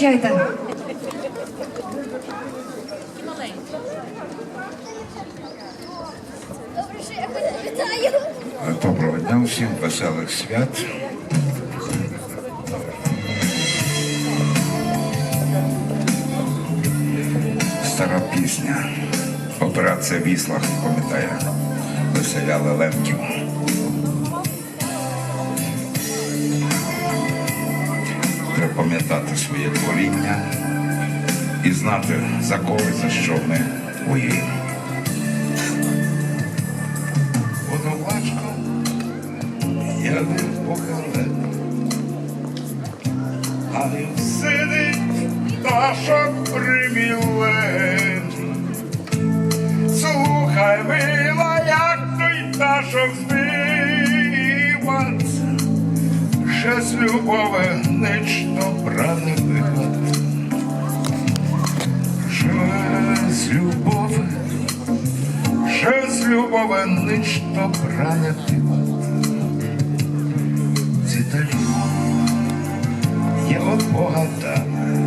Прощайте. Добре, що я хоч. Доброго дня всім, веселих свят. Стара пісня. Операція Вісла, хто пам'ятає, виселяли лемків. Пам'ятати своє творіння і знати за кого і за що ми воюємо. Водолачко, я не похилив, але сидить пташок примілен. Слухай, мила, як той пташок співається, ще з любови бране виход. Ще з любови нічто брання тимот. Циталю є от Бога дана.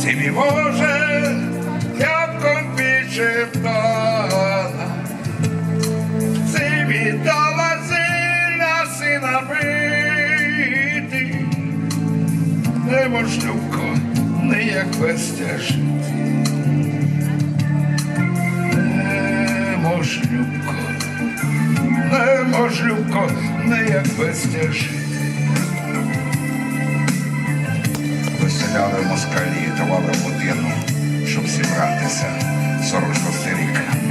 Ці Боже, не як любко, Неможливко, неможливко, не як безтяжити. Виселяли москалі, давали годину, щоб зібратися. 46 рік.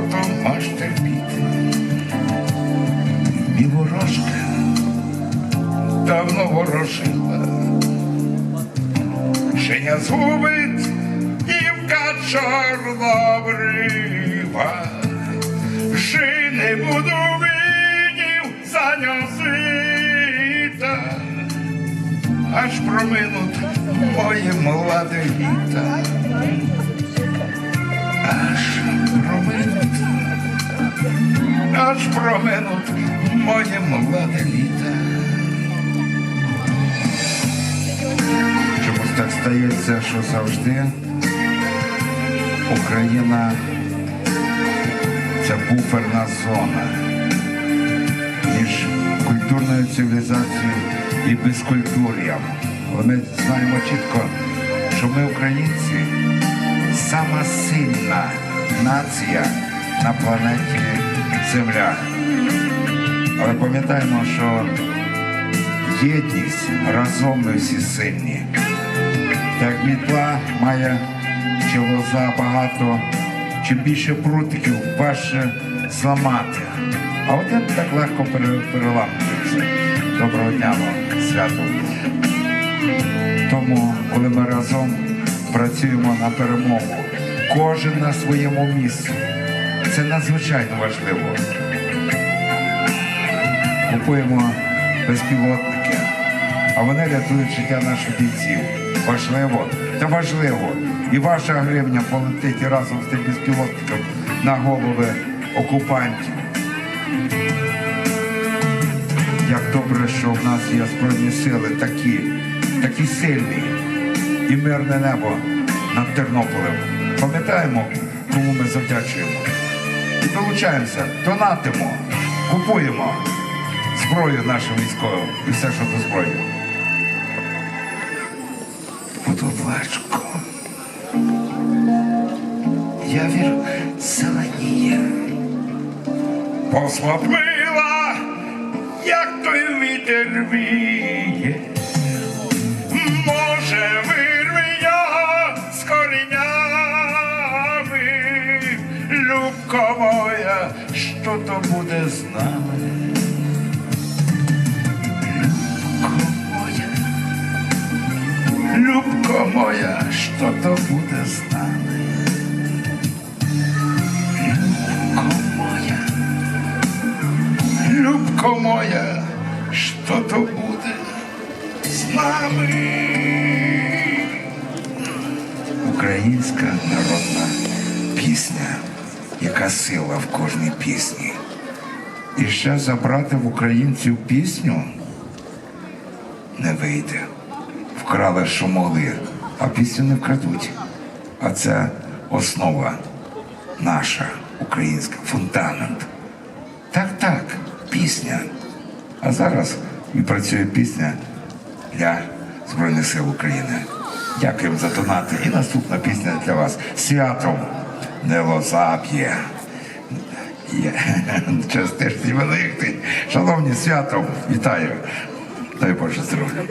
Ротом маш терпіти. І ворожка давно ворожила. Женя згубить дівка чорнобрива. Жи не буду видів за нього світа, аж проминуть моє молоде літа. Аж проминуть, аж проминуть моє молоде літа. Чомусь так стається, що завжди Україна це буферна зона між культурною цивілізацією і безкультур'ям. Ми знаємо чітко, що ми, українці, сама сильна нація на планеті Земля. Але пам'ятаємо, що єдність разом ми всі сильні. Так мітла має чи лоза багато, чим більше прутиків важче зламати. А один так легко пере- переламується. Доброго дня вам, свято. Тому, коли ми разом працюємо на перемогу, кожен на своєму місці, це надзвичайно важливо купуємо безпілотники, а вони рятують життя наших бійців. Важливо та важливо. І ваша гривня полетить разом з тим безпілотником на голови окупантів. Як добре, що в нас є збройні сили такі, такі сильні і мирне небо над Тернополем. Пам'ятаємо, кому ми завдячуємо. Долучаємося, донатимо, купуємо зброю нашим військовим і все, що до зброї. Водовлачко. Я вірю, зеленіє. Посмотрила, як той вітер віє. Любка моя, що то буде з нами. Любко моя, що то буде з нами. Любко моя, любко моя, що то буде з нами. Українська народна яка сила в кожній пісні. І ще забрати в українців пісню не вийде. Вкрали, що могли, а пісню не вкрадуть. А це основа наша, українська, фундамент. Так, так, пісня. А зараз і працює пісня для Збройних сил України. Дякуємо за донати. І наступна пісня для вас. Святом не лоза п'є. Великий. Шановні святом, вітаю. Дай Боже здоров'я.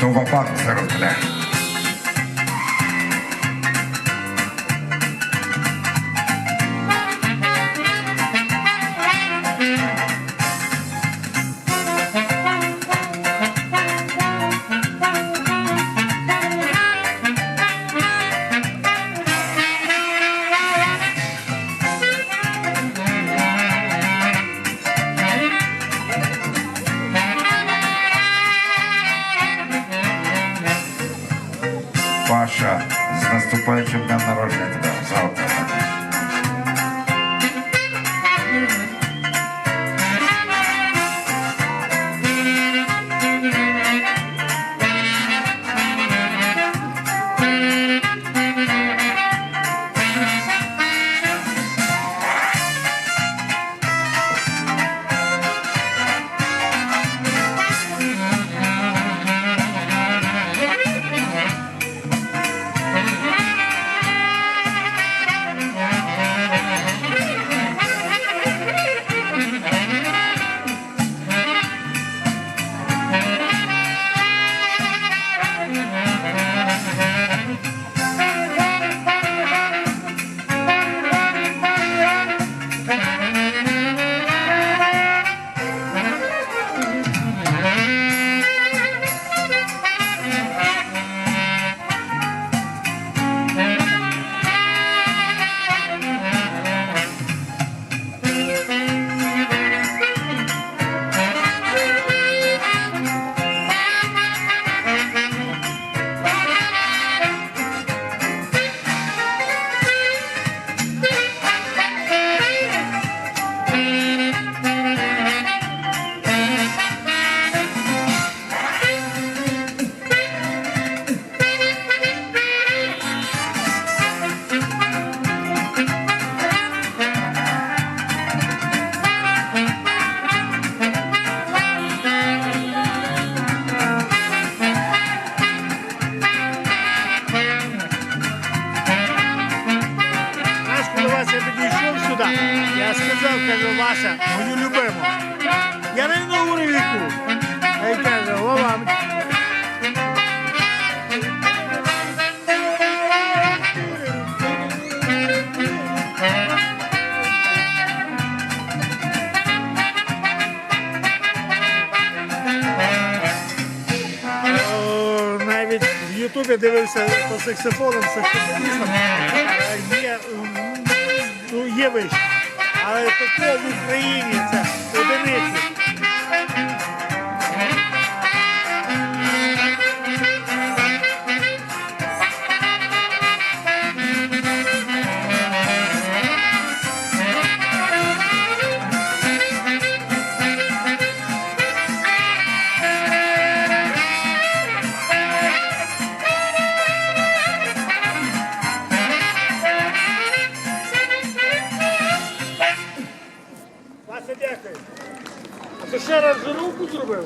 То вапак зараз Ютубі дивився по саксофоном, саксофоністам. Е, Є, ну, є вище. Але такого в Україні це одиниці. А руку зробив?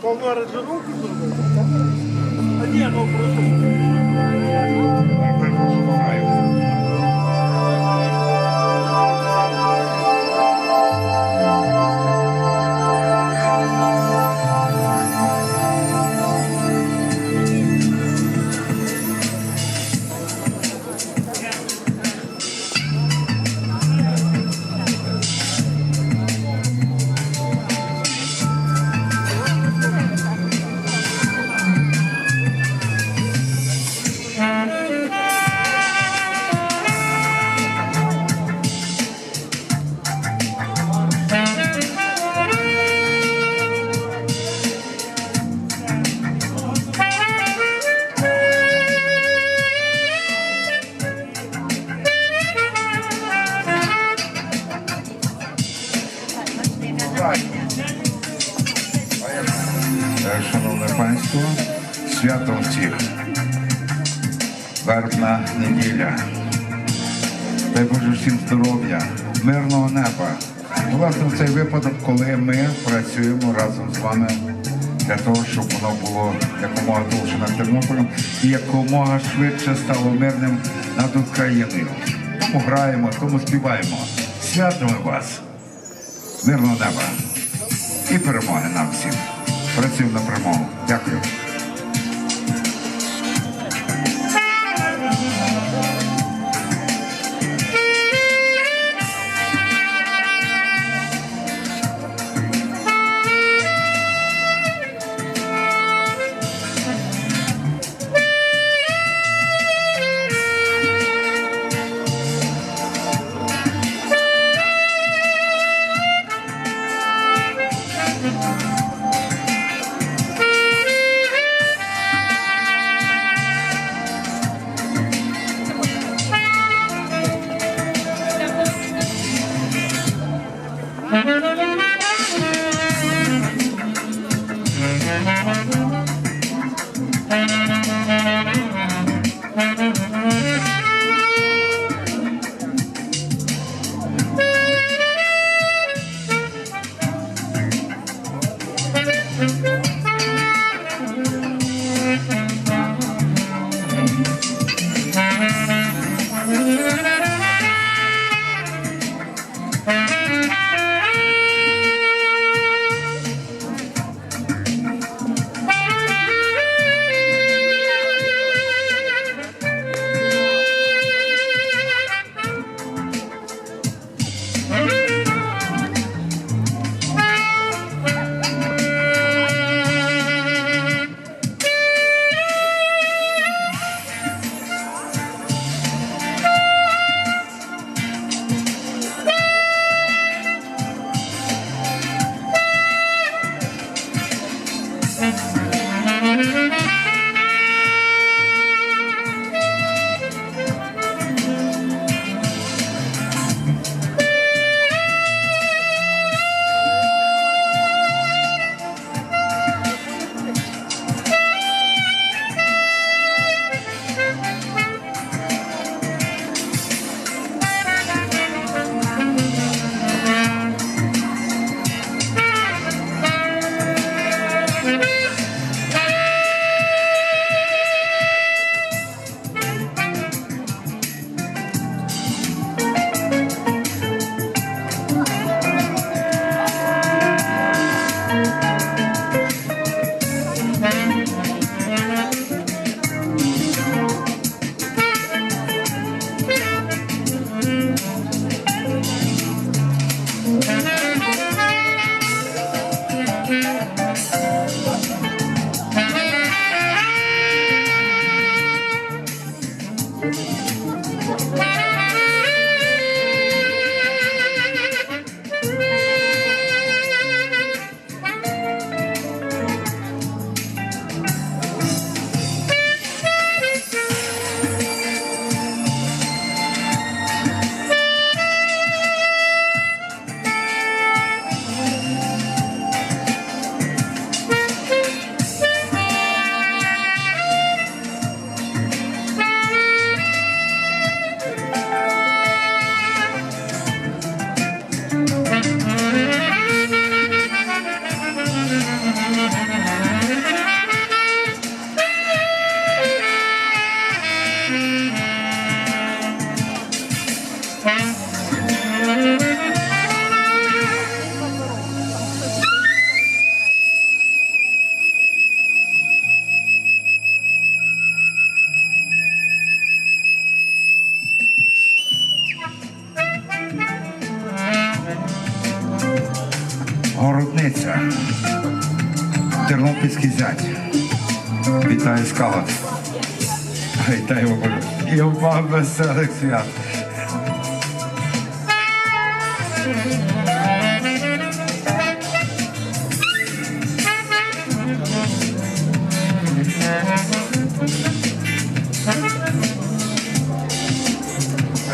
Повну розжировку зробив? А ні, ну просто. Неділя. Дай Боже всім здоров'я, мирного неба. Власне, цей випадок, коли ми працюємо разом з вами для того, щоб воно було якомога довше над Тернополем і якомога швидше стало мирним над Україною. Тому граємо, тому співаємо. Святами вас! Мирного неба і перемоги нам всім. Працюємо на перемогу. Дякую. Веселих свят.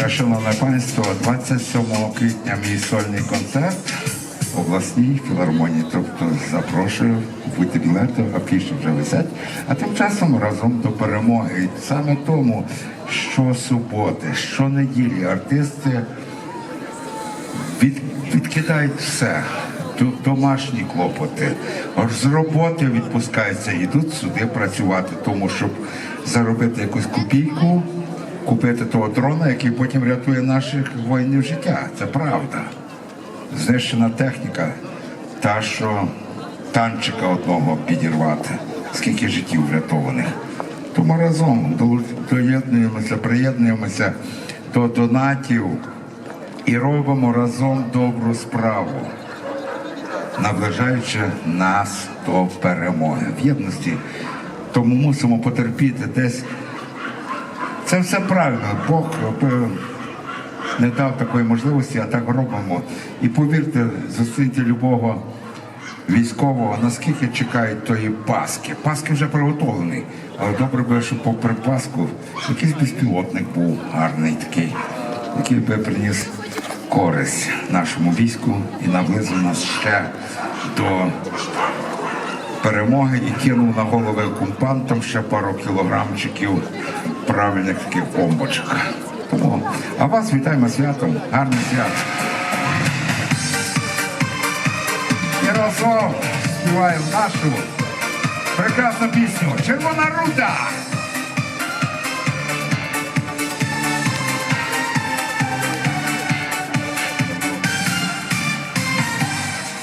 Шановне панство, 27 квітня мій сольний концерт обласній філармонії. Тобто запрошую, будьте білети, афіші вже висять. А тим часом разом до перемоги. І саме тому, що суботи, що неділі артисти від, відкидають все. Домашні клопоти. Аж з роботи відпускаються, йдуть сюди працювати, тому щоб заробити якусь копійку, купити того дрона, який потім рятує наших воїнів життя. Це правда. Знищена техніка, та, що танчика одного підірвати, скільки життів врятованих. Тому разом доєднуємося, приєднуємося до донатів і робимо разом добру справу, наближаючи нас до перемоги в єдності. Тому мусимо потерпіти десь. Це все правильно. Бог е, не дав такої можливості, а так робимо. І повірте, зустріньте любого військового, наскільки чекають тої Паски. Паски вже приготовлений. Але добре би, щоб попри Пасху якийсь безпілотник був гарний такий, який би приніс користь нашому війську і наблизив нас ще до перемоги і кинув на голови окупантам ще пару кілограмчиків правильних таких бомбочок. Тому, а вас вітаємо святом, гарне свято. Разом співаємо нашу прекрасну пісню Червона руда.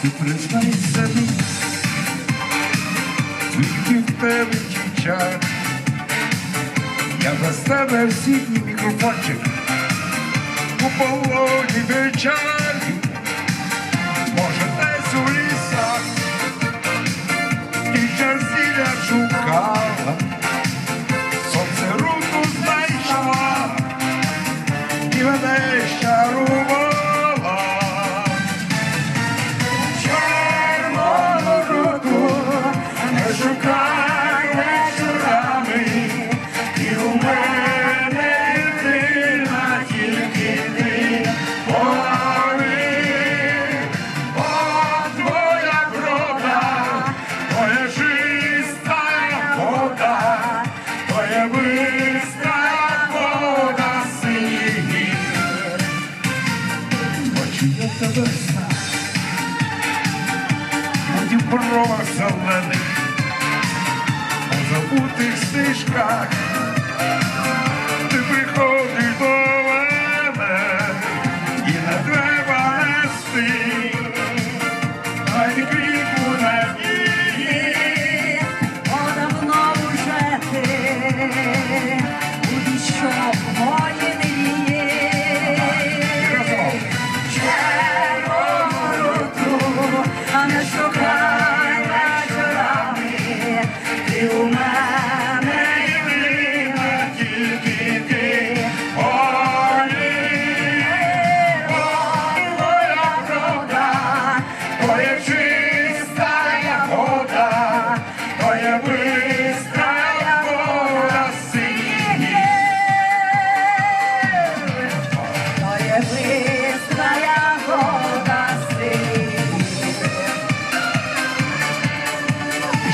І признай собі, тільки в тебе час. Я без тебе всі дні мікрофончик у полоні вечері, зілля шукала, сонце руку знайшла, і мене щарувала.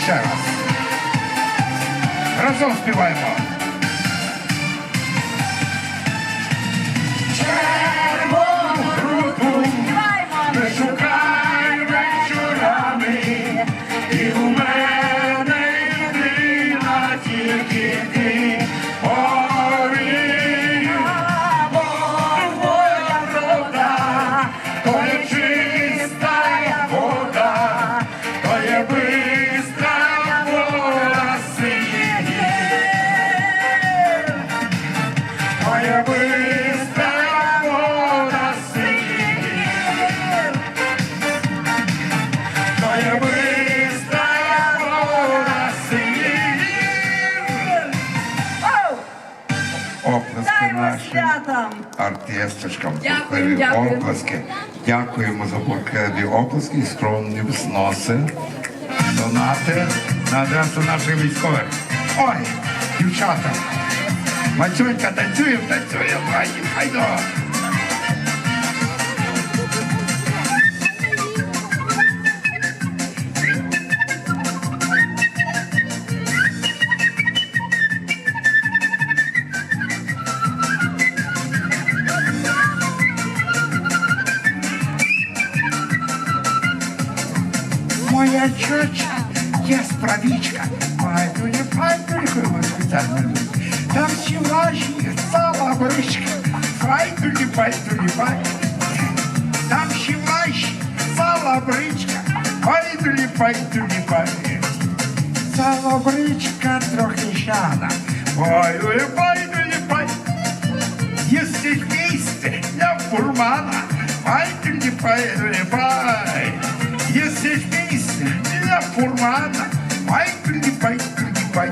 Ще раз. Разом співаємо. Оплески нашим артисточкам, Дякую, дякую. оплески. Дякуємо за бурхливі оплески і скромні взноси. Донати на адресу наших військових. Ой, дівчата! Мацюнька, танцюємо, танцюємо, хайдо! Пайдулі, пайдулі, пайдулі. Там всі ваші сала бричка. Пайдулі, пайдулі, пайдулі. Сала бричка трохи щана. Пайдулі, пайдулі, пайдулі. Есть місце для фурмана. Пайдулі, пайдулі, пай. Есть місце для фурмана. Пайдулі, пайдулі, пай.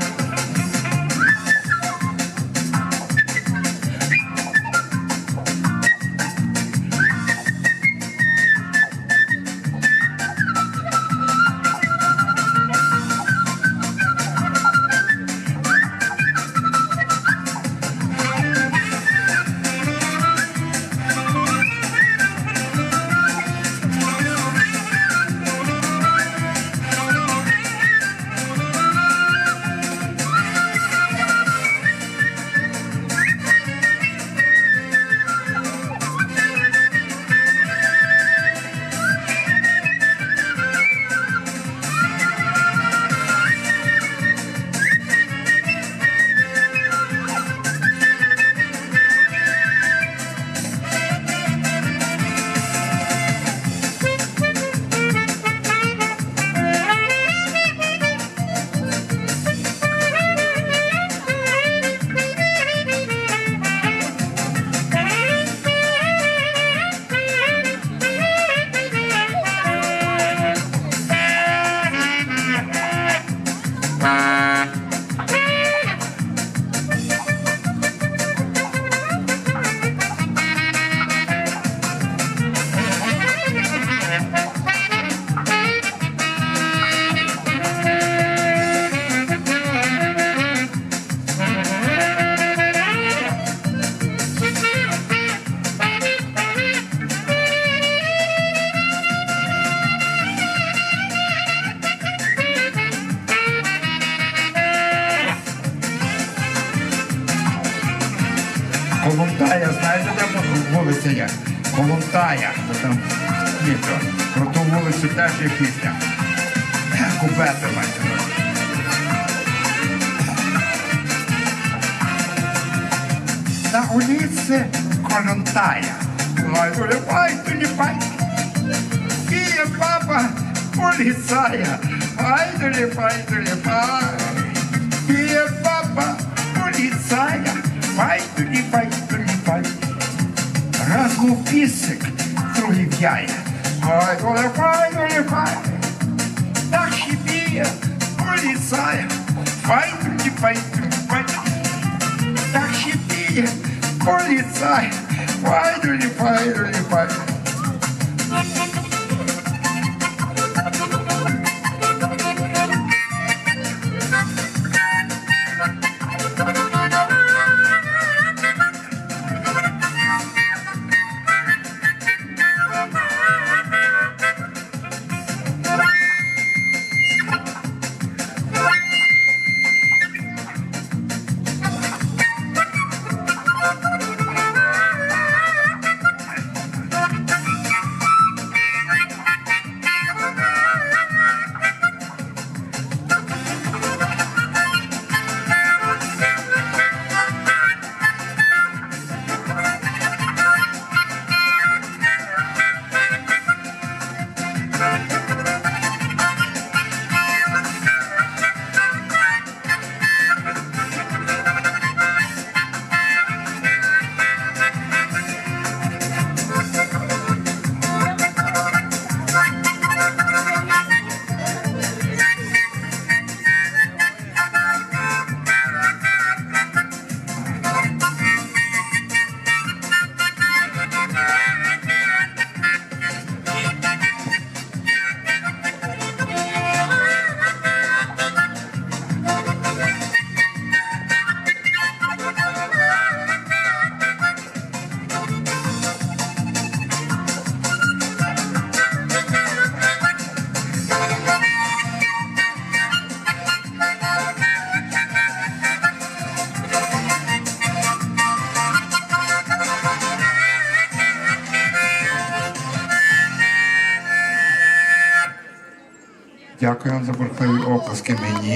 Bye. Є пісня. Купети маєте. на улице Колумтая. Ой, улипай, тулипай. Пия папа полицая. Ай, тулипай, тулипай. Пия папа полицая. Пай, тулипай, тулипай. Раз був пісик, другий п'яє. Ой, тулипай, тулипай. Так ще піє поліцая. Пай, тулипай, тулипай. Так ще піє поліцай. Пай, тулипай, тулипай. Дякую вам за бурхливі оплески мені.